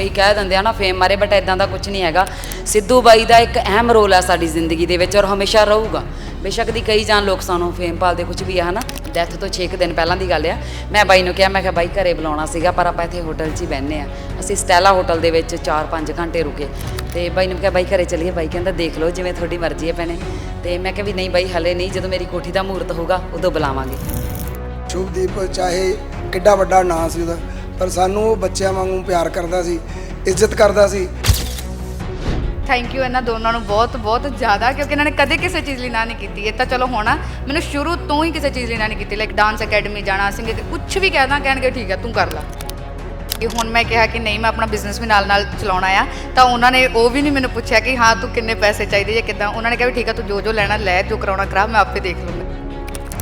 ਕਈ ਕਹਿ ਦਿੰਦੇ ਆ ਨਾ ਫੇਮ ਮਾਰੇ ਬਟ ਇਦਾਂ ਦਾ ਕੁਝ ਨਹੀਂ ਹੈਗਾ। ਸਿੱਧੂ ਬਾਈ ਦਾ ਇੱਕ ਅਹਿਮ ਰੋਲ ਹੈ ਸਾਡੀ ਜ਼ਿੰਦਗੀ ਦੇ ਵਿੱਚ ਔਰ ਹਮੇਸ਼ਾ ਰਹੂਗਾ। ਬੇਸ਼ੱਕ ਦੀ ਕਈ ਜਾਨ ਲੋਕ ਸਾਨੂੰ ਫੇਮ ਪਾਲਦੇ ਕੁਝ ਵੀ ਆ, ਹਨਾ? ਡੈਥ ਤੋਂ 6 ਦਿਨ ਪਹਿਲਾਂ ਦੀ ਗੱਲ ਆ। ਮੈਂ ਬਾਈ ਨੂੰ ਕਿਹਾ, ਮੈਂ ਕਿਹਾ, ਬਾਈ ਘਰੇ ਬੁਲਾਉਣਾ ਸੀਗਾ, ਪਰ ਆਪਾਂ ਇੱਥੇ ਹੋਟਲ 'ਚ ਹੀ ਬਹਿੰਦੇ ਆ। ਅਸੀਂ ਸਟੈਲਾ ਹੋਟਲ ਦੇ ਵਿੱਚ 4-5 ਘੰਟੇ ਰੁਕੇ। ਤੇ ਬਾਈ ਨੂੰ ਕਿਹਾ, ਬਾਈ ਘਰੇ ਚਲੀਏ। ਬਾਈ ਕਹਿੰਦਾ, ਦੇਖ ਲਓ, ਜਿਵੇਂ ਤੁਹਾਡੀ ਮਰਜ਼ੀ ਹੈ ਭੈਣੇ। ਤੇ ਮੈਂ ਕਿਹਾ ਵੀ, ਨਹੀਂ ਬਾਈ, ਹਲੇ ਨਹੀਂ। ਜਦੋਂ ਮੇਰੀ ਕੋਠੀ ਦਾ ਮਹੂਰਤ ਹੋਊਗਾ, ਉਦੋਂ ਬੁਲਾਵਾਂਗੇ। ਸ਼ੁਭਦੀਪ ਚਾਹੇ ਕਿੱਡਾ ਵੱਡਾ ਨਾਂ ਸੀ ਉਹਦਾ। ਪਰ ਸਾਨੂੰ ਉਹ ਬੱਚਿਆਂ ਵਾਂਗੂ ਪਿਆਰ ਕਰਦਾ ਸੀ, ਇੱਜ਼ਤ ਕਰਦਾ ਸੀ। ਥੈਂਕ ਯੂ ਇਹਨਾਂ ਦੋਨਾਂ ਨੂੰ ਬਹੁਤ ਬਹੁਤ ਜ਼ਿਆਦਾ, ਕਿਉਂਕਿ ਇਹਨਾਂ ਨੇ ਕਦੇ ਕਿਸੇ ਚੀਜ਼ ਲਈ ਨਾ ਨਹੀਂ ਕੀਤੀ। ਇਹ ਤਾਂ ਚਲੋ ਹੋਣਾ ਮੈਨੂੰ ਸ਼ੁਰੂ ਤੋਂ ਹੀ ਕਿਸੇ ਚੀਜ਼ ਲਈ ਨਾ ਨਹੀਂ ਕੀਤੀ ਲਾਈਕ ਡਾਂਸ ਅਕੈਡਮੀ ਜਾਣਾ ਸਿੰਗ ਕੁਝ ਵੀ ਕਹਿਦਾ ਕਹਿਣਗੇ ਠੀਕ ਹੈ ਤੂੰ ਕਰ ਲੈ। ਕਿ ਹੁਣ ਮੈਂ ਕਿਹਾ ਕਿ ਨਹੀਂ, ਮੈਂ ਆਪਣਾ ਬਿਜ਼ਨਸ ਵੀ ਨਾਲ ਨਾਲ ਚਲਾਉਣਾ ਆ, ਤਾਂ ਉਹਨਾਂ ਨੇ ਉਹ ਵੀ ਨਹੀਂ ਮੈਨੂੰ ਪੁੱਛਿਆ ਕਿ ਹਾਂ, ਤੂੰ ਕਿੰਨੇ ਪੈਸੇ ਚਾਹੀਦੇ ਜਾਂ ਕਿੱਦਾਂ। ਉਹਨਾਂ ਨੇ ਕਿਹਾ ਵੀ ਠੀਕ ਆ, ਤੂੰ ਜੋ ਜੋ ਲੈਣਾ, ਲੈ, ਜੋ ਕਰਾਉਣਾ, ਕਰਾ, ਮੈਂ ਆਪੇ ਦੇਖ ਲੂੰਗਾ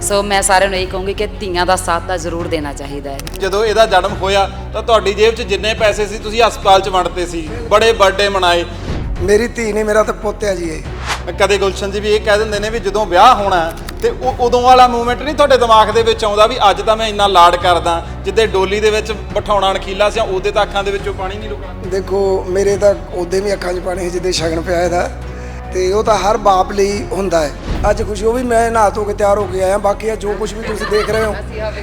ਸੋ ਮੈਂ ਸਾਰਿਆਂ ਨੂੰ ਇਹ ਕਹੂੰਗੀ ਕਿ ਧੀਆਂ ਦਾ ਸਾਥ ਤਾਂ ਜ਼ਰੂਰ ਦੇਣਾ ਚਾਹੀਦਾ ਹੈ। ਜਦੋਂ ਇਹਦਾ ਜਨਮ ਹੋਇਆ ਤਾਂ ਤੁਹਾਡੀ ਜੇਬ 'ਚ ਜਿੰਨੇ ਪੈਸੇ ਸੀ ਤੁਸੀਂ ਹਸਪਤਾਲ 'ਚ ਵੰਡਤੇ ਸੀ। ਬੜੇ ਬਰਥਡੇ ਮਨਾਏ। ਮੇਰੀ ਧੀ ਨੇ ਮੇਰਾ ਤਾਂ ਪੁੱਤ ਹੈ ਜੀ ਇਹ। ਕਦੇ ਗੁਲਸ਼ਨ ਜੀ ਵੀ ਇਹ ਕਹਿ ਦਿੰਦੇ ਨੇ ਵੀ ਜਦੋਂ ਵਿਆਹ ਹੋਣਾ ਤੇ ਉਹ ਉਦੋਂ ਵਾਲਾ ਮੂਮੈਂਟ ਨਹੀਂ ਤੁਹਾਡੇ ਦਿਮਾਗ ਦੇ ਵਿੱਚ ਆਉਂਦਾ ਵੀ ਅੱਜ ਤਾਂ ਮੈਂ ਇੰਨਾ ਲਾਡ ਕਰਦਾ ਜਿੱਦੇ ਡੋਲੀ ਦੇ ਵਿੱਚ ਬਿਠਾਉਣਾ ਅਣਖੀਲਾ ਸੀ ਉਹਦੇ ਤਾਂ ਅੱਖਾਂ ਦੇ ਵਿੱਚੋਂ ਪਾਣੀ ਨਹੀਂ ਰੁਕਣਾ ਦੇਖੋ ਮੇਰੇ ਤਾਂ ਉਹਦੇ ਵੀ ਅੱਖਾਂ 'ਚ ਪਾਣੀ ਸੀ ਜਿੱਦੇ ਸ਼ਗਨ ਪਿਆ ਇਹਦਾ। ਤੇ ਉਹ ਤਾਂ ਹਰ ਬਾਪ ਲਈ ਹੁੰਦਾ ਹੈ। ਅੱਜ ਖੁਸ਼ੀ ਉਹ ਵੀ ਮੈਂ ਨਹਾ ਧੋ ਕੇ ਤਿਆਰ ਹੋ ਕੇ ਆਇਆ ਬਾਕੀ ਇਹ ਜੋ ਕੁਝ ਵੀ ਤੁਸੀਂ ਦੇਖ ਰਹੇ ਹੋ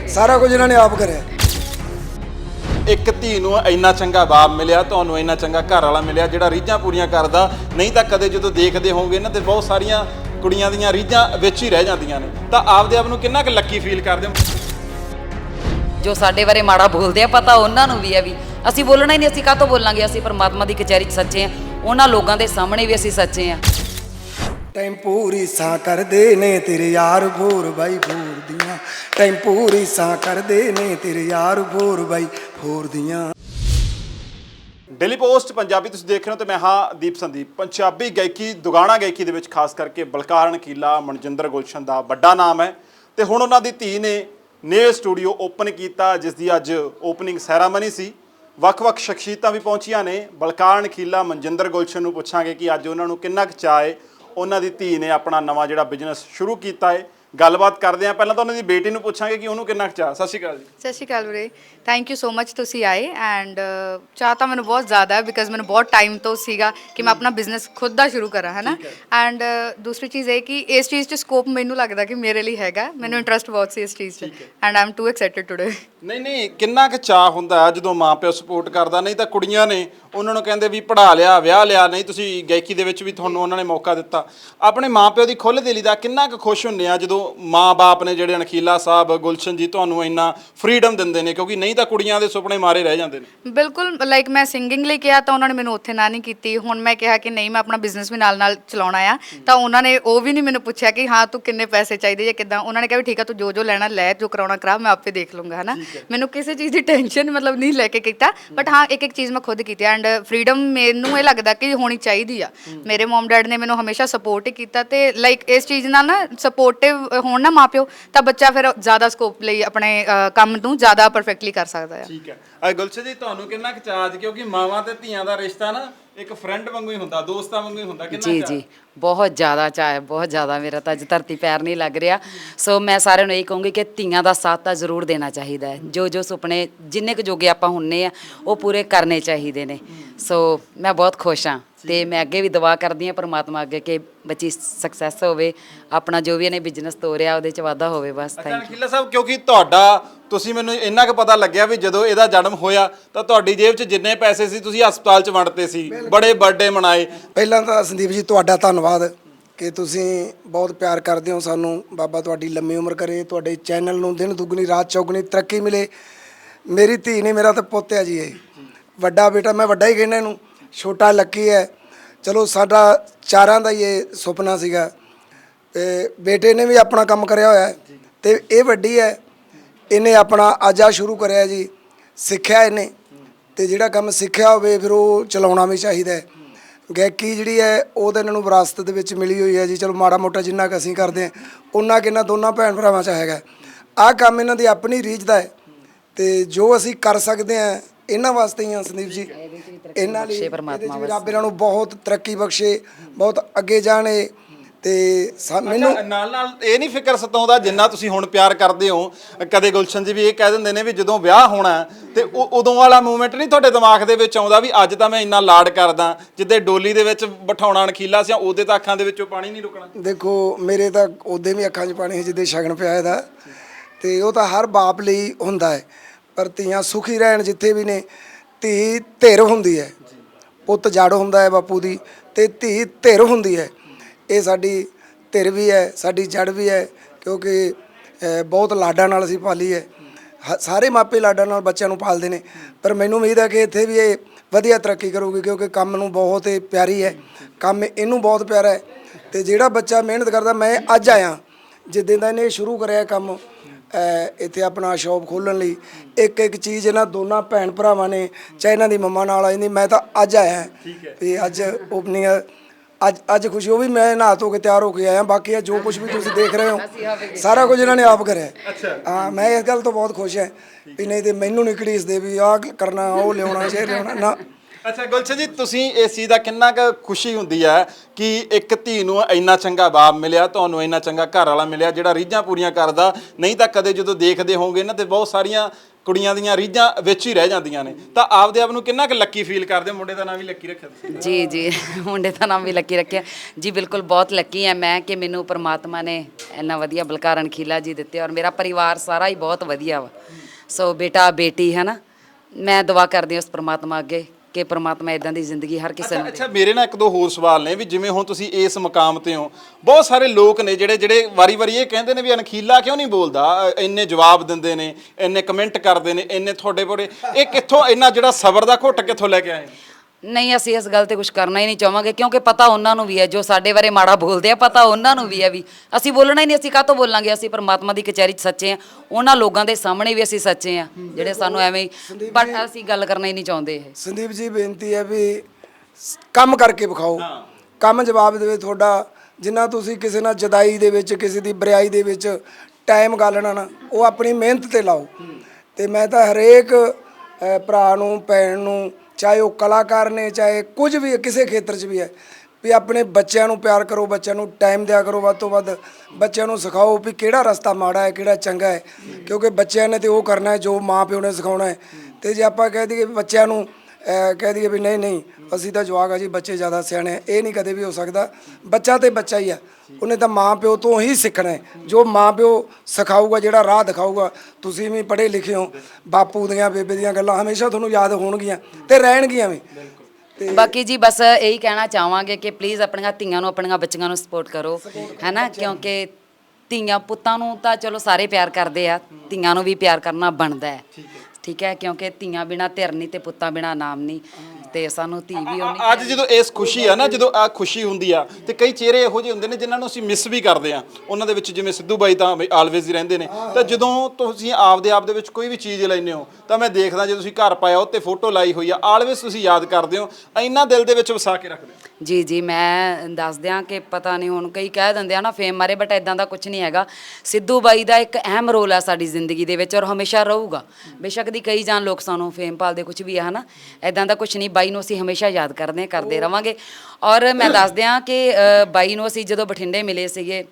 ਸਾਰਾ ਕੁਝ ਇਹਨਾਂ ਨੇ ਆਪ ਕਰਿਆ। ਇੱਕ ਧੀ ਨੂੰ ਇੰਨਾ ਚੰਗਾ ਬਾਪ ਮਿਲਿਆ ਤੁਹਾਨੂੰ ਇੰਨਾ ਚੰਗਾ ਘਰ ਵਾਲਾ ਮਿਲਿਆ ਜਿਹੜਾ ਰੀਝਾਂ ਪੂਰੀਆਂ ਕਰਦਾ ਨਹੀਂ ਤਾਂ ਕਦੇ ਜਦੋਂ ਦੇਖਦੇ ਹੋਵੋਗੇ ਨਾ ਤੇ ਬਹੁਤ ਸਾਰੀਆਂ ਕੁੜੀਆਂ ਦੀਆਂ ਰੀਝਾਂ ਵਿੱਚ ਹੀ ਰਹਿ ਜਾਂਦੀਆਂ ਨੇ। ਤਾਂ ਆਪਦੇ ਆਪ ਨੂੰ ਕਿੰਨਾ ਕੁ ਲੱਕੀ ਫੀਲ ਕਰਦੇ ਹੋ? ਜੋ ਸਾਡੇ ਬਾਰੇ ਮਾੜਾ ਬੋਲਦੇ ਆ ਪਤਾ ਉਹਨਾਂ ਨੂੰ ਵੀ ਹੈ ਵੀ। ਅਸੀਂ ਬੋਲਣਾ ਹੀ ਨਹੀਂ ਅਸੀਂ ਕਾਹਤੋਂ ਬੋਲਾਂਗੇ? ਅਸੀਂ ਪਰਮਾਤਮਾ ਦੀ ਕਚਹਿਰੀ 'ਚ ਸੱਚੇ ਆ। ਉਹਨਾਂ ਲੋਕਾਂ ਦੇ ਸਾਹਮਣੇ ਵੀ ਅਸੀਂ ਸੱਚੇ ਆ ਟੈਂਪੂ ਰੀਸਾਂ ਕਰਦੇ ਨੇ ਤੇਰੇ ਯਾਰ ਭੋਰ ਬਾਈ ਭੋਰ ਦੀਆਂ। ਟੈਂਪੂ ਰੀਸਾਂ ਕਰਦੇ ਨੇ ਤੇਰੇ ਯਾਰ ਭੋਰ ਬਾਈ ਭੋਰ ਦੀਆਂ। ਡੇਲੀ ਪੋਸਟ ਪੰਜਾਬੀ ਤੁਸੀਂ ਦੇਖ ਰਹੇ ਹੋ ਤੇ ਮੈਂ ਹਾਂ ਦੀਪ ਸੰਦੀਪ। ਪੰਜਾਬੀ ਗਾਇਕੀ ਦੁਗਾਣਾ ਗਾਇਕੀ ਦੇ ਵਿੱਚ ਖਾਸ ਕਰਕੇ ਬਲਕਾਰਨ ਕੀਲਾ ਮਨਜਿੰਦਰ ਗੁਲਸ਼ਨ ਦਾ ਵੱਡਾ ਨਾਮ ਹੈ। ਤੇ ਹੁਣ ਉਹਨਾਂ ਦੀ ਧੀ ਨੇ ਨੇਲ ਸਟੂਡੀਓ ਓਪਨ ਕੀਤਾ ਜਿਸ ਦੀ ਅੱਜ ਓਪਨਿੰਗ ਸੈਰਾਮਨੀ ਸੀ। ਵੱਖ-ਵੱਖ ਸ਼ਖਸੀਅਤਾਂ ਵੀ ਪਹੁੰਚੀਆਂ ਨੇ। ਬਲਕਾਰਨ ਕੀਲਾ ਮਨਜਿੰਦਰ ਗੁਲਸ਼ਨ ਨੂੰ ਪੁੱਛਾਂਗੇ ਕਿ ਅੱਜ ਉਹਨਾਂ ਨੂੰ ਕਿੰਨਾ ਕੁ ਚਾਅ ਹੈ ਉਹਨਾਂ ਦੀ ਧੀ ਨੇ ਆਪਣਾ ਨਵਾਂ ਜਿਹੜਾ ਬਿਜ਼ਨਸ ਸ਼ੁਰੂ ਕੀਤਾ ਹੈ ਗੱਲਬਾਤ ਕਰਦੇ ਹਾਂ। ਪਹਿਲਾਂ ਤਾਂ ਉਹਨਾਂ ਦੀ ਬੇਟੀ ਨੂੰ ਪੁੱਛਾਂਗੇ ਕਿ ਉਹਨੂੰ ਕਿੰਨਾ ਚਾਅ। ਸਤਿ ਸ਼੍ਰੀ ਅਕਾਲ ਜੀ। ਸਤਿ ਸ਼੍ਰੀ ਅਕਾਲ ਵੀਰੇ। ਥੈਂਕ ਯੂ ਸੋ ਮੱਚ ਤੁਸੀਂ ਆਏ ਐਂਡ ਚਾਹ ਤਾਂ ਮੈਨੂੰ ਬਹੁਤ ਜ਼ਿਆਦਾ ਹੈ ਬਿਕਾਜ਼ ਮੈਨੂੰ ਬਹੁਤ ਟਾਈਮ ਤੋਂ ਸੀਗਾ ਕਿ ਮੈਂ ਆਪਣਾ ਬਿਜ਼ਨਸ ਖੁਦ ਦਾ ਸ਼ੁਰੂ ਕਰਾਂ ਹੈ। ਨਾ ਐਂਡ ਦੂਸਰੀ ਚੀਜ਼ ਇਹ ਕਿ ਇਸ ਚੀਜ਼ 'ਚ ਸਕੋਪ ਮੈਨੂੰ ਲੱਗਦਾ ਕਿ ਮੇਰੇ ਲਈ ਹੈਗਾ। ਮੈਨੂੰ ਇੰਟਰਸਟ ਬਹੁਤ ਸੀ ਇਸ ਚੀਜ਼ 'ਚ। And am too excited today ਨਹੀਂ ਨਹੀਂ ਕਿੰਨਾ ਕੁ ਚਾਹ ਹੁੰਦਾ ਹੈ ਜਦੋਂ ਮਾਪਿਓ ਸਪੋਰਟ ਕਰਦਾ। ਨਹੀਂ ਤਾਂ ਕੁੜੀਆਂ ਨੇ ਉਹਨਾਂ ਨੂੰ ਕਹਿੰਦੇ ਵੀ ਪੜਾ ਲਿਆ ਵਿਆਹ ਲਿਆ। ਨਹੀਂ ਤੁਸੀਂ ਗਾਇਕੀ ਦੇ ਵਿੱਚ ਵੀ ਤੁਹਾਨੂੰ ਉਹਨਾਂ ਨੇ ਮੌਕਾ ਦਿੱਤਾ। ਆਪਣੇ ਮਾਪਿਓ ਦੀ ਖੁੱਲ੍ਹ ਦਿਲੀ ਦਾ ਕਿੰਨਾ ਕੁ ਖੁਸ਼ ਹੁੰਦੇ ਆ ਜਦੋਂ ਮਾਂ-ਬਾਪ ਨੇ ਜਿਹੜੇ ਅਣਖੀਲਾ ਸਾਹਿਬ ਗੁਲਸ਼ਨ ਜੀ ਤੁਹਾਨੂੰ ਇੰਨਾ ਫ੍ਰੀडम ਦਿੰਦੇ ਨੇ ਕਿਉਂਕਿ ਨਹੀਂ ਤਾਂ ਕੁੜੀਆਂ ਦੇ ਸੁਪਨੇ ਮਾਰੇ ਰਹਿ ਜਾਂਦੇ ਨੇ। ਬਿਲਕੁਲ ਲਾਈਕ ਮੈਂ ਸਿੰਗਿੰਗ ਲਈ ਕਿਹਾ ਤਾਂ ਉਹਨਾਂ ਨੇ ਮੈਨੂੰ ਉੱਥੇ ਨਾ ਨਹੀਂ ਕੀਤੀ। ਹੁਣ ਮੈਂ ਕਿਹਾ ਕਿ ਨਹੀਂ ਮੈਂ ਆਪਣਾ ਬਿਜ਼ਨਸ ਵੀ ਨਾਲ-ਨਾਲ ਚਲਾਉਣਾ ਆ। ਤਾਂ ਉਹਨਾਂ ਨੇ ਉਹ ਵੀ ਨਹੀਂ ਮੈਨੂੰ ਪੁੱਛਿਆ ਕਿ ਹਾਂ ਤੂੰ ਕਿੰਨੇ ਪੈਸੇ ਚਾਹੀਦੇ ਜਾਂ ਕਿਦਾਂ। ਉਹਨਾਂ ਨੇ ਕਿਹਾ ਵੀ ਠੀਕ ਆ ਤੂੰ ਜੋ ਜੋ ਲੈਣਾ ਲੈ ਜੋ ਕਰਾਉਣਾ ਕਰਾ ਮੈਂ ਆਪੇ ਦੇਖ ਲੂੰਗਾ ਹਨਾ। ਮੈਨੂੰ ਕਿਸੇ ਚੀਜ਼ ਦੀ ਟੈਨਸ਼ਨ ਮਤਲਬ ਨਹੀਂ ਲੈ ਕੇ ਕੀਤਾ। ਬਟ ਹਾਂ ਇੱਕ ਇੱਕ ਚੀਜ਼ ਮੈਂ ਖੁਦ ਕੀਤੀ ਐਂਡ ਫ੍ਰੀडम ਮੈਨੂੰ ਇਹ ਲੱਗਦਾ ਕਿ ਹੋਣੀ ਚਾਹੀਦੀ ਆ। ਮੇਰੇ ਮਮ ਡੈਡ ਨੇ ਮੈਨੂੰ ਹਮੇਸ਼ਾ ਸਪੋਰਟ ਹੀ ਕੀਤਾ ਤੇ ਲਾਈਕ ਇਸ ਚੀਜ਼ ਨਾਲ ਨਾ ਸਪੋਰਟਿਵ ਹੋਣ ਨਾ ਮਾਪਿਓ ਤਾਂ ਬੱਚਾ ਫਿਰ ਜ਼ਿਆਦਾ ਸਕੋਪ ਲਈ ਆਪਣੇ ਅ, ਕੰਮ ਨੂੰ ਜ਼ਿਆਦਾ ਪਰਫੈਕਟਲੀ ਕਰ ਸਕਦਾ ਆ ਠੀਕ ਹੈ। ਅ ਗੁਲਸ਼ਨ ਜੀ ਤੁਹਾਨੂੰ ਕਿੰਨਾ ਕੁ ਚਾਹ ਅੱਜ ਕਿਉਂਕਿ ਮਾਵਾਂ ਤੇ ਧੀਆਂ ਦਾ ਰਿਸ਼ਤਾ ਨਾ ਇੱਕ ਫਰੈਂਡ ਵਾਂਗੂ ਹੀ ਹੁੰਦਾ ਦੋਸਤਾਂ ਵਾਂਗੂ ਹੀ ਹੁੰਦਾ ਕਿੰਨਾ ਜੀ ਚਾਅ? ਜੀ। ਬਹੁਤ ਜ਼ਿਆਦਾ ਚਾਅ ਹੈ ਬਹੁਤ ਜ਼ਿਆਦਾ ਮੇਰਾ ਤਾਂ ਅੱਜ ਧਰਤੀ ਪੈਰ ਨਹੀਂ ਲੱਗ ਰਿਹਾ। ਸੋ ਮੈਂ ਸਾਰਿਆਂ ਨੂੰ ਇਹ ਕਹੂੰਗੀ ਕਿ ਧੀਆਂ ਦਾ ਸਾਥ ਤਾਂ ਜ਼ਰੂਰ ਦੇਣਾ ਚਾਹੀਦਾ ਹੈ। ਜੋ ਜੋ ਸੁਪਨੇ ਜਿੰਨੇ ਕੁ ਜੋਗੇ ਆਪਾਂ ਹੁੰਨੇ ਆ ਉਹ ਪੂਰੇ ਕਰਨੇ ਚਾਹੀਦੇ ਨੇ। ਸੋ ਮੈਂ ਬਹੁਤ ਖੁਸ਼ ਹਾਂ। ਤੇ ਮੈਂ ਅੱਗੇ ਵੀ ਦੁਆ ਕਰਦੀ ਹਾਂ ਪਰਮਾਤਮਾ ਅੱਗੇ ਕਿ ਬੱਚੀ ਸਕਸੈਸ ਹੋਵੇ ਆਪਣਾ ਜੋ ਵੀ ਇਹਨੇ ਬਿਜ਼ਨਸ ਤੋਰਿਆ ਉਹਦੇ ਚ ਵਾਧਾ ਹੋਵੇ ਬਸ ਥੈਂਕ ਅਣਖੀਲਾ ਸਾਹਿਬ ਕਿਉਂਕਿ ਤੁਹਾਡਾ ਤੁਸੀਂ ਮੈਨੂੰ ਇੰਨਾ ਕੁ ਪਤਾ ਲੱਗਿਆ ਵੀ ਜਦੋਂ ਇਹਦਾ ਜਨਮ ਹੋਇਆ ਤਾਂ ਤੁਹਾਡੀ ਜੇਬ 'ਚ ਜਿੰਨੇ ਪੈਸੇ ਸੀ ਤੁਸੀਂ ਹਸਪਤਾਲ 'ਚ ਵੰਡਤੇ ਸੀ ਬੜੇ ਬਰਥਡੇ ਮਨਾਏ। ਪਹਿਲਾਂ ਤਾਂ ਸੰਦੀਪ ਜੀ ਤੁਹਾਡਾ ਧੰਨਵਾਦ ਕਿ ਤੁਸੀਂ ਬਹੁਤ ਪਿਆਰ ਕਰਦੇ ਹੋ ਸਾਨੂੰ। ਬਾਬਾ ਤੁਹਾਡੀ ਲੰਮੀ ਉਮਰ ਕਰੇ ਤੁਹਾਡੇ ਚੈਨਲ ਨੂੰ ਦਿਨ ਦੁੱਗਣੀ ਰਾਤ ਚੌਗਣੀ ਤਰੱਕੀ ਮਿਲੇ। ਮੇਰੀ ਧੀ ਨੇ ਮੇਰਾ ਤਾਂ ਪੁੱਤ ਹੈ ਜੀ ਇਹ। ਵੱਡਾ ਬੇਟਾ ਮੈਂ ਵੱਡਾ ਹੀ ਕਹਿੰਦਾ ਇਹਨੂੰ। ਛੋਟਾ ਲੱਕੀ ਹੈ। ਚਲੋ ਸਾਡਾ ਚਾਰਾਂ ਦਾ ਹੀ ਇਹ ਸੁਪਨਾ ਸੀਗਾ। ਤੇ ਬੇਟੇ ਨੇ ਵੀ ਆਪਣਾ ਕੰਮ ਕਰਿਆ ਹੋਇਆ ਹੈ। ਤੇ ਇਹ ਵੱਡੀ ਹੈ। ਇਹਨੇ ਆਪਣਾ ਆਜਾ ਸ਼ੁਰੂ ਕਰਿਆ ਜੀ। ਸਿੱਖਿਆ ਇਹਨੇ। ਤੇ ਜਿਹੜਾ ਕੰਮ ਸਿੱਖਿਆ ਹੋਵੇ ਫਿਰ ਉਹ ਚਲਾਉਣਾ ਵੀ ਚਾਹੀਦਾ ਹੈ। ਗਾਇਕੀ ਜਿਹੜੀ ਹੈ, ਉਹ ਤਾਂ ਇਹਨਾਂ ਨੂੰ ਵਿਰਾਸਤ ਦੇ ਵਿੱਚ ਮਿਲੀ ਹੋਈ ਹੈ ਜੀ। ਚਲੋ ਮਾੜਾ ਮੋਟਾ ਜਿੰਨਾ ਕੁ ਅਸੀਂ ਕਰਦੇ ਹਾਂ ਉਹਨਾਂ ਕਿੰਨਾ ਦੋਨਾਂ ਭੈਣ ਭਰਾਵਾਂ 'ਚ ਹੈਗਾ। ਆਹ ਕੰਮ ਇਹਨਾਂ ਦੀ ਆਪਣੀ ਰੀਝ ਦਾ ਹੈ। ਤੇ ਜੋ ਅਸੀਂ ਕਰ ਸਕਦੇ ਹਾਂ ਇਹਨਾਂ ਵਾਸਤੇ ਹੀ ਆ ਸੰਦੀਪ ਜੀ। ਇਹਨਾਂ ਲਈ ਇਹਦੇ 'ਚ ਪਰਮਾਤਮਾ ਵੀ ਰੱਬ ਇਹਨਾਂ ਨੂੰ ਬਹੁਤ ਤਰੱਕੀ ਬਖਸ਼ੇ ਬਹੁਤ ਅੱਗੇ ਜਾਣ ਤੇ ਸਾ- ਮੈਨੂੰ ਨਾਲ ਨਾਲ ਇਹ ਨਹੀਂ ਫਿਕਰ ਸਤਾਉਂਦਾ ਜਿੰਨਾ ਤੁਸੀਂ ਹੁਣ ਪਿਆਰ ਕਰਦੇ ਹੋ ਕਦੇ ਗੁਲਸ਼ਨ ਜੀ ਵੀ ਇਹ ਕਹਿ ਦਿੰਦੇ ਨੇ ਵੀ ਜਦੋਂ ਵਿਆਹ ਹੋਣਾ ਤੇ ਉਹ- ਉਦੋਂ ਵਾਲਾ ਮੂਮੈਂਟ ਨਹੀਂ ਤੁਹਾਡੇ ਦਿਮਾਗ ਦੇ ਵਿੱਚ ਆਉਂਦਾ ਵੀ ਅੱਜ ਤਾਂ ਮੈਂ ਇੰਨਾ ਲਾਡ ਕਰਦਾ ਜਿੱਦੇ ਡੋਲੀ ਦੇ ਵਿੱਚ ਬਿਠਾਉਣਾ ਅਣਖੀਲਾ ਸੀ ਉਹਦੇ ਤਾਂ ਅੱਖਾਂ ਦੇ ਵਿੱਚੋਂ ਪਾਣੀ ਨਹੀਂ ਰੁਕਣਾ। ਦੇਖੋ ਮੇਰੇ ਤਾਂ ਉਦੋਂ ਵੀ ਅੱਖਾਂ 'ਚ ਪਾਣੀ ਹੈ ਜਿੱਦੇ ਸ਼ਗਨ ਪਿਆ ਇਹਦਾ ਤੇ ਉਹ ਤਾਂ ਹਰ ਬਾਪ ਲਈ ਹੁੰਦਾ ਹੈ। ਪਰ ਧੀਆਂ ਸੁਖੀ ਰਹਿਣ ਜਿੱਥੇ ਵੀ ਨੇ, ਧੀ ਧਿਰ ਹੁੰਦੀ ਹੈ। ਪੁੱਤ ਜੜ ਹੁੰਦਾ ਹੈ ਬਾਪੂ ਦੀ ਤੇ ਧੀ ਧਿਰ ਹੁੰਦੀ ਹੈ। ਇਹ ਸਾਡੀ ਧਿਰ ਵੀ ਹੈ, ਸਾਡੀ ਜੜ ਵੀ ਹੈ, ਕਿਉਂਕਿ ਬਹੁਤ ਲਾਡਾਂ ਨਾਲ ਅਸੀਂ ਪਾਲੀ ਹੈ। ਹ- ਸਾਰੇ ਮਾਪੇ ਲਾਡਾਂ ਨਾਲ ਬੱਚਿਆਂ ਨੂੰ ਪਾਲਦੇ ਨੇ। ਪਰ ਮੈਨੂੰ ਉਮੀਦ ਹੈ ਕਿ ਇੱਥੇ ਵੀ ਇਹ ਵਧੀਆ ਤਰੱਕੀ ਕਰੂਗੀ, ਕਿਉਂਕਿ ਕੰਮ ਨੂੰ ਬਹੁਤ ਹੀ ਪਿਆਰੀ ਹੈ। ਕੰਮ ਇਹਨੂੰ ਬਹੁਤ ਪਿਆਰਾ ਹੈ। ਤੇ ਜਿਹੜਾ ਬੱਚਾ ਮਿਹਨਤ ਕਰਦਾ, ਮੈਂ ਅੱਜ ਆਇਆ ਜਿੱਦਾਂ ਦਾ ਇਹਨੇ ਸ਼ੁਰੂ ਕਰਿਆ ਕੰਮ ਇੱਥੇ ਆਪਣਾ ਸ਼ਾਪ ਖੋਲਣ ਲਈ। ਇੱਕ ਇੱਕ ਚੀਜ਼ ਇਹਨਾਂ ਦੋਨਾਂ ਭੈਣ ਭਰਾਵਾਂ ਨੇ ਚਾਹੇ ਇਹਨਾਂ ਦੀ ਮੰਮਾ ਨਾਲ ਆਈ ਨਹੀਂ ਮੈਂ ਤਾਂ ਅੱਜ ਆਇਆ। ਤੇ ਅੱਜ ਓਪਨਿੰਗ ਅੱਜ ਅੱਜ ਖੁਸ਼ੀ ਉਹ ਵੀ ਮੈਂ ਨਹਾ ਧੋ ਕੇ ਤਿਆਰ ਹੋ ਕੇ ਆਇਆ। ਬਾਕੀ ਇਹ ਜੋ ਕੁਝ ਵੀ ਤੁਸੀਂ ਦੇਖ ਰਹੇ ਹੋ ਸਾਰਾ ਕੁਝ ਇਹਨਾਂ ਨੇ ਆਪ ਕਰਿਆ। ਅੱਛਾ। ਹਾਂ ਮੈਂ ਇਸ ਗੱਲ ਤੋਂ ਬਹੁਤ ਖੁਸ਼ ਹਾਂ ਵੀ ਨਹੀਂ ਤੇ ਮੈਨੂੰ ਨਹੀਂ ਘੜੀਸਦੇ ਵੀ ਆਹ ਕਰਨਾ ਉਹ ਲਿਆਉਣਾ ਜੇ ਲਿਆਉਣਾ। ਨਾ ਅੱਛਾ, ਗੁਲਸ਼ਨ ਜੀ, ਤੁਸੀਂ ਇਸ ਚੀਜ਼ ਦਾ ਕਿੰਨਾ ਕੁ ਖੁਸ਼ੀ ਹੁੰਦੀ ਹੈ ਕਿ ਇੱਕ ਧੀ ਨੂੰ ਇੰਨਾ ਚੰਗਾ ਬਾਪ ਮਿਲਿਆ, ਤੁਹਾਨੂੰ ਇੰਨਾ ਚੰਗਾ ਘਰ ਵਾਲਾ ਮਿਲਿਆ, ਜਿਹੜਾ ਰੀਝਾਂ ਪੂਰੀਆਂ ਕਰਦਾ, ਨਹੀਂ ਤਾਂ ਕਦੇ ਜਦੋਂ ਦੇਖਦੇ ਹੋਵੋਗੇ ਨਾ, ਤੇ ਬਹੁਤ ਸਾਰੀਆਂ ਕੁੜੀਆਂ ਦੀਆਂ ਰੀਝਾਂ ਵਿੱਚ ਹੀ ਰਹਿ ਜਾਂਦੀਆਂ ਨੇ। ਤਾਂ ਆਪਦੇ ਆਪ ਨੂੰ ਕਿੰਨਾ ਕੁ ਲੱਕੀ ਫੀਲ ਕਰਦੇ ਹੋ? ਮੁੰਡੇ ਦਾ ਨਾਮ ਵੀ ਲੱਕੀ ਰੱਖਿਆ ਤੁਸੀਂ? ਜੀ ਜੀ, ਮੁੰਡੇ ਦਾ ਨਾਮ ਵੀ ਲੱਕੀ ਰੱਖਿਆ। ਜੀ, ਬਿਲਕੁਲ ਬਹੁਤ ਲੱਕੀ ਹੈ ਮੈਂ ਕਿ ਮੈਨੂੰ ਪ੍ਰਮਾਤਮਾ ਨੇ ਇੰਨਾ ਵਧੀਆ ਬਲਕਾਰਨ ਖੀਲਾ ਜੀ ਦਿੱਤੇ ਔਰ ਮੇਰਾ ਪਰਿਵਾਰ ਸਾਰਾ ਹੀ ਬਹੁਤ ਵਧੀਆ ਵਾ। ਸੋ ਬੇਟਾ, ਬੇਟੀ, ਹੈ ਨਾ? ਮੈਂ ਦੁਆ ਕਰਦੀ ਹਾਂ ਉਸ ਪ੍ਰਮਾਤਮਾ ਅੱਗੇ ਕਿ ਪ੍ਰਮਾਤਮਾ ਇਦਾਂ ਦੀ ਜ਼ਿੰਦਗੀ ਹਰ ਕਿਸੇ ਨੂੰ ਅੱਛਾ ਮੇਰੇ ਨਾਲ ਇੱਕ ਦੋ ਹੋਰ ਸਵਾਲ ਨੇ ਵੀ ਜਿਵੇਂ ਹੁਣ ਤੁਸੀਂ ਇਸ ਮਕਾਮ ਤੇ ਹੋ ਬਹੁਤ ਸਾਰੇ ਲੋਕ ਨੇ ਜਿਹੜੇ ਜਿਹੜੇ ਵਾਰੀ-ਵਾਰੀ ਇਹ ਕਹਿੰਦੇ ਨੇ ਵੀ ਅਣਖੀਲਾ ਕਿਉਂ ਨਹੀਂ ਬੋਲਦਾ? ਇੰਨੇ ਜਵਾਬ ਦਿੰਦੇ ਨੇ ਇੰਨੇ ਕਮੈਂਟ ਕਰਦੇ ਨੇ ਇੰਨੇ ਤੁਹਾਡੇ ਬੜੇ ਇਹ ਕਿੱਥੋਂ ਇੰਨਾ ਜਿਹੜਾ ਸਬਰ ਦਾ ਘੁੱਟ ਕਿੱਥੋਂ ਲੈ ਕੇ ਆਏ? ਨਹੀਂ ਅਸੀਂ ਇਸ ਗੱਲ ਤੇ ਕੁਝ ਕਰਨਾ ਹੀ ਨਹੀਂ ਚਾਹਾਂਗੇ ਕਿਉਂਕਿ ਪਤਾ ਉਹਨਾਂ ਨੂੰ ਵੀ ਹੈ ਜੋ ਸਾਡੇ ਬਾਰੇ ਮਾੜਾ ਬੋਲਦੇ ਆ ਪਤਾ ਉਹਨਾਂ ਨੂੰ ਵੀ ਹੈ ਵੀ। ਅਸੀਂ ਬੋਲਣਾ ਹੀ ਨਹੀਂ ਅਸੀਂ ਕਾਹਤੋਂ ਬੋਲਾਂਗੇ? ਅਸੀਂ ਪਰਮਾਤਮਾ ਦੀ ਕਚਹਿਰੀ 'ਚ ਸੱਚੇ ਆ। ਉਹਨਾਂ ਲੋਕਾਂ ਦੇ ਸਾਹਮਣੇ ਵੀ ਅਸੀਂ ਸੱਚੇ ਆ ਜਿਹੜੇ ਸਾਨੂੰ ਐਵੇਂ ਹੀ ਬਟ ਅਸੀਂ ਗੱਲ ਕਰਨਾ ਹੀ ਨਹੀਂ ਚਾਹੁੰਦੇ ਇਹ। ਸੰਦੀਪ ਜੀ ਬੇਨਤੀ ਹੈ ਵੀ ਸ- ਕੰਮ ਕਰਕੇ ਵਿਖਾਓ। ਕੰਮ ਜਵਾਬ ਦੇਵੇ ਤੁਹਾਡਾ ਜਿੰਨਾ ਤੁਸੀਂ ਕਿਸੇ ਨਾਲ ਜਦਾਈ ਦੇ ਵਿੱਚ ਕਿਸੇ ਦੀ ਬਰਿਆਈ ਦੇ ਵਿੱਚ ਟਾਈਮ ਗਾਲਣਾ ਨਾ ਉਹ ਆਪਣੀ ਮਿਹਨਤ ਤੇ ਲਾਓ। ਤੇ ਮੈਂ ਤਾਂ ਹਰੇਕ ਅ, ਭਰਾ ਨੂੰ ਭੈਣ ਨੂੰ ਚਾਹੇ ਉਹ ਕਲਾਕਾਰ ਨੇ, ਚਾਹੇ ਕੁਝ ਵੀ ਕਿਸੇ ਖੇਤਰ 'ਚ ਵੀ ਹੈ, ਵੀ ਆਪਣੇ ਬੱਚਿਆਂ ਨੂੰ ਪਿਆਰ ਕਰੋ, ਬੱਚਿਆਂ ਨੂੰ ਟਾਈਮ ਦਿਆ ਕਰੋ ਵੱਧ ਤੋਂ ਵੱਧ, ਬੱਚਿਆਂ ਨੂੰ ਸਿਖਾਓ ਵੀ ਕਿਹੜਾ ਰਸਤਾ ਮਾੜਾ ਹੈ, ਕਿਹੜਾ ਚੰਗਾ ਹੈ, ਕਿਉਂਕਿ ਬੱਚਿਆਂ ਨੇ ਤੇ ਉਹ ਕਰਨਾ ਹੈ ਜੋ ਮਾਂ ਪਿਓ ਨੇ ਸਿਖਾਉਣਾ ਹੈ। ਤੇ ਜੇ ਆਪਾਂ ਕਹਿ ਦਈਏ ਬੱਚਿਆਂ ਨੂੰ ਕਹਿ ਦਈਏ ਵੀ ਨਹੀਂ ਨਹੀਂ, ਅਸੀਂ ਤਾਂ ਜਵਾਕ ਆ ਜੀ, ਬੱਚੇ ਜ਼ਿਆਦਾ ਸਿਆਣੇ ਆ, ਇਹ ਨਹੀਂ ਕਦੇ ਵੀ ਹੋ ਸਕਦਾ। ਬੱਚਾ ਤੇ ਬੱਚਾ ਹੀ ਆ। ਉਹਨੇ ਤਾਂ ਮਾਂ ਪਿਓ ਤੋਂ ਹੀ ਸਿੱਖਣਾ ਹੈ। ਜੋ ਮਾਂ ਪਿਓ ਸਿਖਾਊਗਾ, ਜਿਹੜਾ ਰਾਹ ਦਿਖਾਊਗਾ, ਤੁਸੀਂ ਵੀ ਪੜ੍ਹੇ ਲਿਖੇ ਹੋ, ਬਾਪੂ ਦੀਆਂ, ਬੇਬੇ ਦੀਆਂ ਗੱਲਾਂ ਹਮੇਸ਼ਾ ਤੁਹਾਨੂੰ ਯਾਦ ਹੋਣਗੀਆਂ ਤੇ ਰਹਿਣਗੀਆਂ ਵੀ। ਬਾਕੀ ਜੀ, ਬਸ ਇਹੀ ਕਹਿਣਾ ਚਾਹਾਂਗੇ ਕਿ ਪਲੀਜ਼ ਆਪਣੀਆਂ ਧੀਆਂ ਨੂੰ, ਆਪਣੀਆਂ ਬੱਚੀਆਂ ਨੂੰ ਸਪੋਰਟ ਕਰੋ, ਹੈਨਾ? ਕਿਉਂਕਿ ਧੀਆਂ ਪੁੱਤਾਂ ਨੂੰ ਤਾਂ ਚਲੋ ਸਾਰੇ ਪਿਆਰ ਕਰਦੇ ਆ, ਧੀਆਂ ਨੂੰ ਵੀ ਪਿਆਰ ਕਰਨਾ ਬਣਦਾ ਹੈ। ਠੀਕ ਹੈ ਕਿਉਂਕਿ ਧੀਆਂ ਬਿਨਾ ਧਿਰ ਨਹੀਂ ਤੇ ਪੁੱਤਾਂ ਬਿਨਾ ਨਾਮ ਨਹੀਂ ਤੇ ਸਾਨੂੰ ਧੀ ਵੀ ਉਹਨੀ ਅੱਜ ਜਦੋਂ ਇਸ ਖੁਸ਼ੀ ਆ ਨਾ ਜਦੋਂ ਆ ਖੁਸ਼ੀ ਹੁੰਦੀ ਆ ਤੇ ਕਈ ਚਿਹਰੇ ਇਹੋ ਜਿਹੇ ਹੁੰਦੇ ਨੇ ਜਿਨ੍ਹਾਂ ਨੂੰ ਅਸੀਂ ਮਿਸ ਵੀ ਕਰਦੇ ਆ। ਉਹਨਾਂ ਦੇ ਵਿੱਚ ਜਿਵੇਂ ਸਿੱਧੂ ਬਾਈ ਤਾਂ ਆਲਵੇਜ਼ ਹੀ ਰਹਿੰਦੇ ਨੇ। ਤਾਂ ਜਦੋਂ ਤੁਸੀਂ ਆਪਦੇ ਆਪ ਦੇ ਵਿੱਚ ਕੋਈ ਵੀ ਚੀਜ਼ ਲੈਂਦੇ ਹੋ ਤਾਂ ਮੈਂ ਦੇਖਦਾ ਜੇ ਤੁਸੀਂ ਘਰ ਪਾਇਆ ਉੱਤੇ ਫੋਟੋ ਲਾਈ ਹੋਈ ਆ ਆਲਵੇਜ਼ ਤੁਸੀਂ ਯਾਦ ਕਰਦੇ ਹੋ। ਇੰਨਾ ਦਿਲ ਦੇ ਵਿੱਚ ਵਸਾ ਕੇ ਰੱਖਦੇ ਹੋ। ਜੀ ਜੀ ਮੈਂ ਦੱਸ ਦਿਆਂ ਕਿ ਪਤਾ ਨਹੀਂ ਹੁਣ ਕਈ ਕਹਿ ਦਿੰਦੇ ਆ ਨਾ ਫੇਮ ਮਾਰੇ ਬਟ ਇਦਾਂ ਦਾ ਕੁਝ ਨਹੀਂ ਹੈਗਾ। ਸਿੱਧੂ ਬਾਈ ਦਾ ਇੱਕ ਅਹਿਮ ਰੋਲ ਹੈ ਸਾਡੀ ਜ਼ਿੰਦਗੀ ਦੇ ਵਿੱਚ ਔਰ ਹਮੇਸ਼ਾ ਰਹੂਗਾ। ਬੇਸ਼ੱਕ ਦੀ ਕਈ ਜਾਣ ਲੋਕ ਸਾਨੂੰ ਫੇਮ ਪਾਲਦੇ ਕੁਝ ਵੀ ਆ ਹਨਾ? ਇਦਾਂ ਦਾ ਕੁਝ ਨਹੀਂ ਬਾਈ ਨੂੰ ਅਸੀਂ ਹਮੇਸ਼ਾ ਯਾਦ ਕਰਦੇ ਹਾਂ, ਕਰਦੇ ਰਵਾਂਗੇ। ਔਰ ਮੈਂ ਦੱਸ ਦਿਆਂ ਕਿ ਬਾਈ ਨੂੰ ਅਸੀਂ ਜਦੋਂ ਬਠਿੰਡੇ ਮਿਲੇ ਸੀਗੇ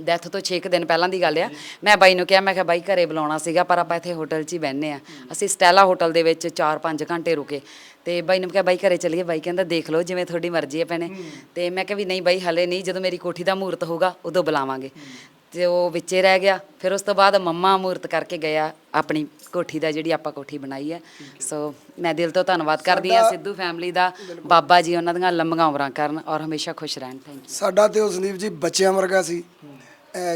ਡੈਥ ਤੋਂ 6 ਦਿਨ ਪਹਿਲਾਂ ਦੀ ਗੱਲ ਆ ਮੈਂ ਬਾਈ ਨੂੰ ਕਿਹਾ ਮੈਂ ਕਿਹਾ ਬਾਈ ਘਰੇ ਬੁਲਾਉਣਾ ਸੀਗਾ ਪਰ ਆਪਾਂ ਇੱਥੇ ਹੋਟਲ 'ਚ ਹੀ ਬਹਿੰਨੇ ਆ ਅਸੀਂ ਸਟੈਲਾ ਹੋਟਲ ਦੇ ਵਿੱਚ 4-5 ਘੰਟੇ ਰੁਕੇ। ਤੇ ਬਾਈ ਨੂੰ ਕਿਹਾ ਬਾਈ ਘਰੇ ਚੱਲੀਏ ਬਾਈ ਕਹਿੰਦਾ ਦੇਖ ਲਓ ਜਿਵੇਂ ਤੁਹਾਡੀ ਮਰਜ਼ੀ ਹੈ ਭੈਣੇ। ਤੇ ਮੈਂ ਕਿਹਾ ਵੀ ਨਹੀਂ ਬਾਈ ਹਲੇ ਨਹੀਂ ਜਦੋਂ ਮੇਰੀ ਕੋਠੀ ਦਾ ਮਹੂਰਤ ਹੋਊਗਾ ਉਦੋਂ ਬੁਲਾਵਾਂਗੇ। ਤੇ ਉਹ ਵਿੱਚੇ ਰਹਿ ਗਿਆ। ਫਿਰ ਉਸ ਤੋਂ ਬਾਅਦ ਮੰਮਾ ਮਹੂਰਤ ਕਰਕੇ ਗਿਆ ਆਪਣੀ ਕੋਠੀ ਦਾ ਜਿਹੜੀ ਆਪਾਂ ਕੋਠੀ ਬਣਾਈ ਹੈ। ਸੋ ਮੈਂ ਦਿਲ ਤੋਂ ਧੰਨਵਾਦ ਕਰਦੀ ਹਾਂ ਸਿੱਧੂ ਫੈਮਿਲੀ ਦਾ। ਬਾਬਾ ਜੀ ਉਹਨਾਂ ਦੀਆਂ ਲੰਮੀਆਂ ਉਮਰਾਂ ਕਰਨ ਔਰ ਹਮੇਸ਼ਾ ਖੁਸ਼ ਰਹਿਣ। ਥੈਂਕ ਯੂ ਸਾਡਾ ਤੇ ਉਹ ਸੰਦੀਪ ਜੀ ਬੱਚਿਆਂ ਵਰਗਾ ਸੀ।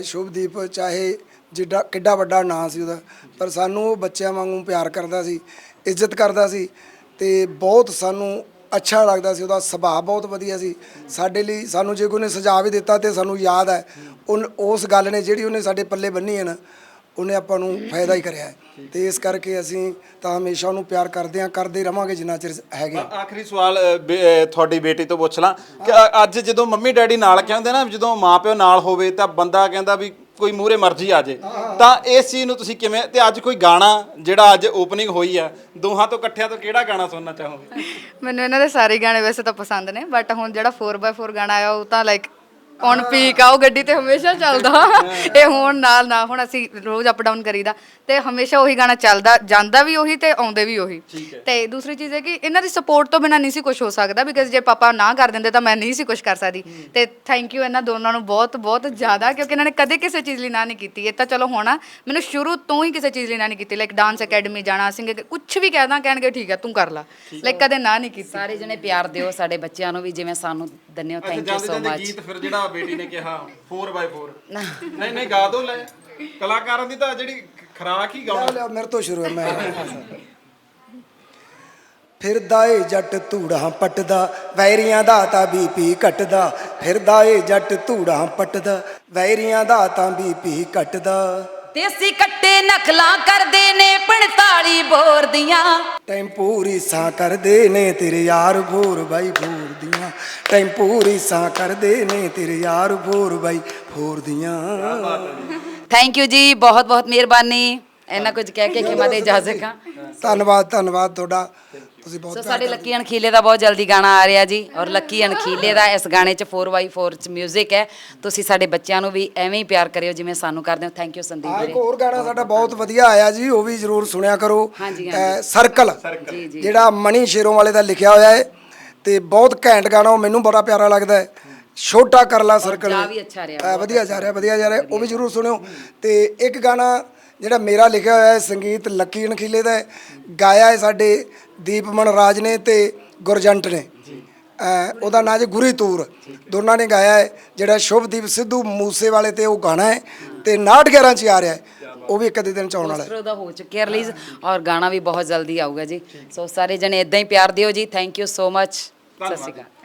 ਸ਼ੁਭਦੀਪ ਚਾਹੇ ਜਿੱਡਾ ਕਿੱਡਾ ਵੱਡਾ ਨਾਂ ਸੀ ਉਹਦਾ ਪਰ ਸਾਨੂੰ ਉਹ ਬੱਚਿਆਂ ਵਾਂਗੂ ਪਿਆਰ ਕਰਦਾ ਸੀ ਇੱਜ਼ਤ ਕਰਦਾ ਸੀ ਤੇ ਬਹੁਤ ਸਾਨੂੰ ਅੱਛਾ ਲੱਗਦਾ ਸੀ ਉਹਦਾ ਸੁਭਾਅ ਬਹੁਤ ਵਧੀਆ ਸੀ। ਸਾਡੇ ਲਈ ਸਾਨੂੰ ਜੇ ਕੋਈ ਨੇ ਸੁਝਾਅ ਵੀ ਦਿੱਤਾ ਤੇ ਸਾਨੂੰ ਯਾਦ ਹੈ। ਉਨ- ਉਸ ਗੱਲ ਨੇ ਜਿਹੜੀ ਉਹਨੇ ਸਾਡੇ ਪੱਲੇ ਬੰਨੀ ਹੈ ਨਾ ਉਹਨੇ ਆਪਾਂ ਨੂੰ ਫਾਇਦਾ ਹੀ ਕਰਿਆ ਹੈ। ਤੇ ਇਸ ਕਰਕੇ ਅਸੀਂ ਤਾਂ ਹਮੇਸ਼ਾ ਉਹਨੂੰ ਪਿਆਰ ਕਰਦੇ ਹਾਂ ਕਰਦੇ ਰਵਾਂਗੇ ਜਿੰਨਾ ਚਿਰ ਹੈਗੇ। ਆ- ਆਖਰੀ ਸਵਾਲ ਅ, ਬੇ- ਅ, ਤੁਹਾਡੀ ਬੇਟੀ ਤੋਂ ਪੁੱਛ ਲਾਂ। ਕਿ ਅ- ਅੱਜ ਜਦੋਂ ਮੰਮੀ ਡੈਡੀ ਨਾਲ ਕਹਿੰਦੇ ਨਾ ਜਦੋਂ ਮਾਪਿਓ ਨਾਲ ਹੋਵੇ ਤਾਂ ਬੰਦਾ ਕਹਿੰਦਾ ਵੀ ਕੋਈ ਮੂਹਰੇ ਮਰਜ਼ੀ ਆ ਜੇ। ਤਾਂ ਇਸ ਚੀਜ਼ ਨੂੰ ਤੁਸੀਂ ਕਿਵੇਂ ਤੇ ਅੱਜ ਕੋਈ ਗਾਣਾ ਜਿਹੜਾ ਅੱਜ ਓਪਨਿੰਗ ਹੋਈ ਆ ਦੋਹਾਂ ਤੋਂ ਇਕੱਠਿਆਂ ਤੋਂ ਕਿਹੜਾ ਗਾਣਾ ਸੁਣਨਾ ਚਾਹੋਗੇ? ਮੈਨੂੰ ਇਹਨਾਂ ਦੇ ਸਾਰੇ ਗਾਣੇ ਵੈਸੇ ਤਾਂ ਪਸੰਦ ਨੇ ਬਟ ਹੁਣ ਜਿਹੜਾ 4x4 ਗਾਣਾ ਆਇਆ ਉਹ ਤਾਂ ਲਾਈਕ ਹੁਣ ਪੀਕ ਆ ਉਹ ਗੱਡੀ ਤੇ ਹਮੇਸ਼ਾ ਚੱਲਦਾ। ਇਹ ਹੁਣ ਨਾਲ ਨਾ ਹੁਣ ਅਸੀਂ ਰੋਜ਼ ਅਪ ਡਾਊਨ ਕਰੀਦਾ। ਤੇ ਹਮੇਸ਼ਾ ਉਹੀ ਗਾਣਾ ਚੱਲਦਾ ਜਾਂਦਾ ਵੀ ਉਹੀ ਤੇ ਆਉਂਦੇ ਵੀ ਉਹੀ। ਤੇ ਦੂਸਰੀ ਚੀਜ਼ ਹੈ ਕਿ ਇਹਨਾਂ ਦੀ ਸਪੋਰਟ ਤੋਂ ਬਿਨਾ ਨਹੀਂ ਸੀ ਕੁਝ ਹੋ ਸਕਦਾ ਬਿਕਾਜ਼ ਜੇ ਪਾਪਾ ਨਾ ਕਰ ਦਿੰਦੇ ਤਾਂ ਮੈਂ ਨਹੀਂ ਸੀ ਕੁਝ ਕਰ ਸਕਦੀ। ਤੇ ਥੈਂਕ ਯੂ ਇਹਨਾਂ ਦੋਨਾਂ ਨੂੰ ਬਹੁਤ ਬਹੁਤ ਜ਼ਿਆਦਾ ਕਿਉਂਕਿ ਇਹਨਾਂ ਨੇ ਕਦੇ ਕਿਸੇ ਚੀਜ਼ ਲਈ ਨਾ ਨਹੀਂ ਕੀਤੀ। ਇਹ ਤਾਂ ਚਲੋ ਹੋਣਾ ਮੈਨੂੰ ਸ਼ੁਰੂ ਤੋਂ ਹੀ ਕਿਸੇ ਚੀਜ਼ ਲਈ ਨਾ ਨਹੀਂ ਕੀਤੀ। ਲਾਈਕ ਡਾਂਸ ਅਕੈਡਮੀ ਜਾਣਾ ਸਿੰਗ ਕੁਝ ਵੀ ਕਹਿਦਾ ਕਹਿਣਗੇ ਠੀਕ ਹੈ ਤੂੰ ਕਰ ਲੈ। ਲਾਈਕ ਕਦੇ ਨਾ ਨਹੀਂ ਕੀਤੀ। ਸਾਰੇ ਜਣੇ ਪਿਆਰ ਦਿਓ ਸਾਡੇ ਬੱਚਿਆਂ ਨੂੰ ਵੀ ਜਿਵੇਂ ਸਾਨੂੰ ਦੰਨਿਓ ਅੱਛਾ ਥੈਂਕ ਯੂ ਸੋ ਮਚ ਗੀਤ ਫਿਰ ਜਿਹੜਾ ਬੇਟੀ ਨੇ ਕਿਹਾ 4x4 ਨਹੀਂ ਨਹੀਂ ਗਾ ਦੋ ਲੈ। ਕਲਾਕਾਰਾਂ ਦੀ ਤਾਂ ਜਿਹੜੀ ਖਰਾਕ ਹੀ ਗਾਉਣਾ। ਲਿਆ ਮੇਰੇ ਤੋਂ ਸ਼ੁਰੂ ਹੈ ਮੈਂ ਫਿਰਦਾ ਏ ਜੱਟ ਧੂੜਾਂ ਪੱਟਦਾ ਵੈਰੀਆਂ ਦਾ ਤਾਂ ਬੀਪੀ ਘਟਦਾ। ਫਿਰਦਾ ਏ ਜੱਟ ਧੂੜਾਂ ਪੱਟਦਾ ਵੈਰੀਆਂ ਦਾ ਤਾਂ ਬੀਪੀ ਘਟਦਾ। ਦੇਸੀ ਕੱਟੇ ਨਖਲਾਂ ਕਰਦੇ ਨੇ 45 ਬੋਰ ਦੀਆਂ। ਟੈਂਪੂ ਰੀਸਾਂ ਕਰਦੇ ਨੇ ਤੇਰੇ ਯਾਰ ਭੋਰ ਬਾਈ ਭੋਰ ਦੀਆਂ। ਟੈਂਪੂ ਰੀਸਾਂ ਕਰਦੇ ਨੇ ਤੇਰੇ ਯਾਰ ਭੋਰ ਬਾਈ ਭੋਰ ਦੀਆਂ। ਥੈਂਕ ਯੂ ਜੀ ਬਹੁਤ ਬਹੁਤ ਮਿਹਰਬਾਨੀ। ਇੰਨਾ ਕੁਝ ਕਹਿ ਕੇ ਖਿਮਾ ਦੇ ਇਜਾਜ਼ਤ ਖਾਂ। ਧੰਨਵਾਦ ਧੰਨਵਾਦ ਤੁਹਾਡਾ। ਤੁਸੀਂ ਬਹੁਤ ਸੋ ਸਾਡੇ ਲੱਕੀ ਅਣਖੀਲੇ ਦਾ ਬਹੁਤ ਜਲਦੀ ਗਾਣਾ ਆ ਰਿਹਾ ਜੀ ਔਰ ਲੱਕੀ ਅਣਖੀਲੇ ਦਾ ਇਸ ਗਾਣੇ 'ਚ 4x4 ਚ 뮤직 ਹੈ। ਤੁਸੀਂ ਸਾਡੇ ਬੱਚਿਆਂ ਨੂੰ ਵੀ ਐਵੇਂ ਹੀ ਪਿਆਰ ਕਰਿਓ ਜਿਵੇਂ ਸਾਨੂੰ ਕਰਦੇ ਹੋ। ਥੈਂਕ ਯੂ ਸੰਦੀਪ ਆ ਇੱਕ ਹੋਰ ਗਾਣਾ ਸਾਡਾ ਬਹੁਤ ਵਧੀਆ ਆਇਆ ਜੀ ਉਹ ਵੀ ਜਰੂਰ ਸੁਣਿਆ ਕਰੋ। ਸਰਕਲ ਜੀ, ਜੀ। ਜਿਹੜਾ ਮਣੀ ਸ਼ੇਰੋਂ ਵਾਲੇ ਦਾ ਲਿਖਿਆ ਹੋਇਆ ਹੈ। ਤੇ ਬਹੁਤ ਘੈਂਟ ਗਾਣਾ ਉਹ ਮੈਨੂੰ ਬੜਾ ਪਿਆਰਾ ਲੱਗਦਾ ਹੈ। ਛੋਟਾ ਕਰ ਲਾ ਸਰਕਲ ਜਾ ਵੀ ਅੱਛਾ ਰਿਹਾ, ਅਹ, ਵਧੀਆ ਜਾ ਰਿਹਾ ਵਧੀਆ ਜਾ ਰਿਹਾ ਉਹ ਵੀ ਜਰੂਰ ਸੁਣਿਓ। ਤੇ ਇੱਕ ਗਾਣਾ ਜਿਹੜਾ ਮੇਰਾ ਲਿਖਿਆ ਹੋਇਆ ਹੈ ਸੰਗੀਤ ਲੱਕੀ ਅਣਖੀਲੇ ਦਾ ਹੈ ਗਾਇਆ ਹੈ ਸਾਡੇ ਦੀਪਮਨ ਰਾਜ ਨੇ ਤੇ ਗੁਰਜੰਟ ਨੇ। ਅਹ ਉਹਦਾ ਨਾਂ ਜੀ ਗੁਰੀ ਤੂਰ। ਦੋਨਾਂ ਨੇ ਗਾਇਆ ਹੈ ਜਿਹੜਾ ਸ਼ੁਭਦੀਪ ਸਿੱਧੂ ਮੂਸੇ ਵਾਲੇ ਤੇ ਉਹ ਗਾਣਾ ਹੈ ਤੇ 911 ਚ ਹੀ ਆ ਰਿਹਾ ਹੈ। ਉਹ ਵੀ ਇੱਕ ਅੱਧੇ ਦਿਨ ਚ ਆਉਣ ਵਾਲਾ ਹੈ। ਪੋਸਟਰ ਉਹਦਾ ਹੋ ਚੁੱਕਿਆ ਰਿਲੀਜ਼ ਔਰ ਗਾਣਾ ਵੀ ਬਹੁਤ ਜਲਦੀ ਆਊਗਾ ਜੀ। ਸੋ ਸਾਰੇ ਜਣੇ ਇਦਾਂ ਹੀ ਪਿਆਰ ਦਿਓ ਜੀ। ਥੈਂਕ ਯੂ ਸੋ ਮਚ ਸਤਿ ਸ਼੍ਰੀ ਅਕਾਲ।